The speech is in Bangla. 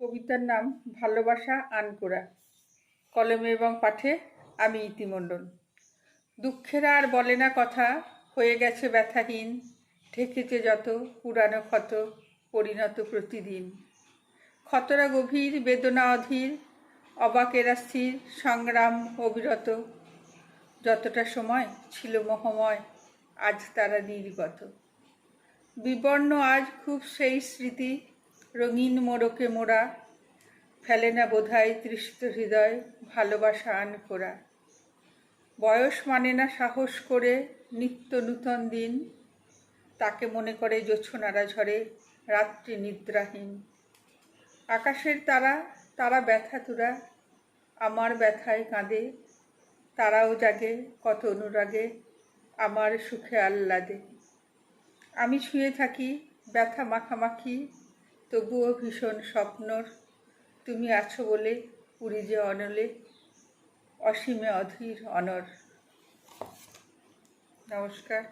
কবিতার নাম ভালোবাসা আনকোরা। কলমে এবং পাঠে আমি ইতিমণ্ডল। দুঃখের আর বলে না কথা, হয়ে গেছে ব্যথাহীন, ঠেকেছে যত পুরানো ক্ষত, পরিণত প্রতিদিন। ক্ষতরা গভীর, বেদনা অধীর, অবাকেরা স্থির, সংগ্রাম অবিরত। যতটা সময় ছিল মহময়, আজ তারা নির্গত। বিবর্ণ আজ খুব সেই স্মৃতি রঙিন মোড়কে মোড়া, ফেলে না বোধহয় তৃষ্ণ হৃদয়, ভালোবাসা আন করা বয়স মানে না সাহস করে নিত্য নূতন দিন, তাকে মনে করে জোছনারা ঝরে, রাত্রি নিদ্রাহীন। আকাশের তারা তারা ব্যথা তুরা, আমার ব্যথায় কাঁদে, তারাও জাগে, কত অনুরাগে, আমার সুখে আহ্লাদে। আমি শুয়ে থাকি, ব্যথা মাখামাখি তবুও ভীষণ স্বপ্নর তুমি আছো বলে পুরী যে অনলে অসীমে অধীর অনর। নমস্কার।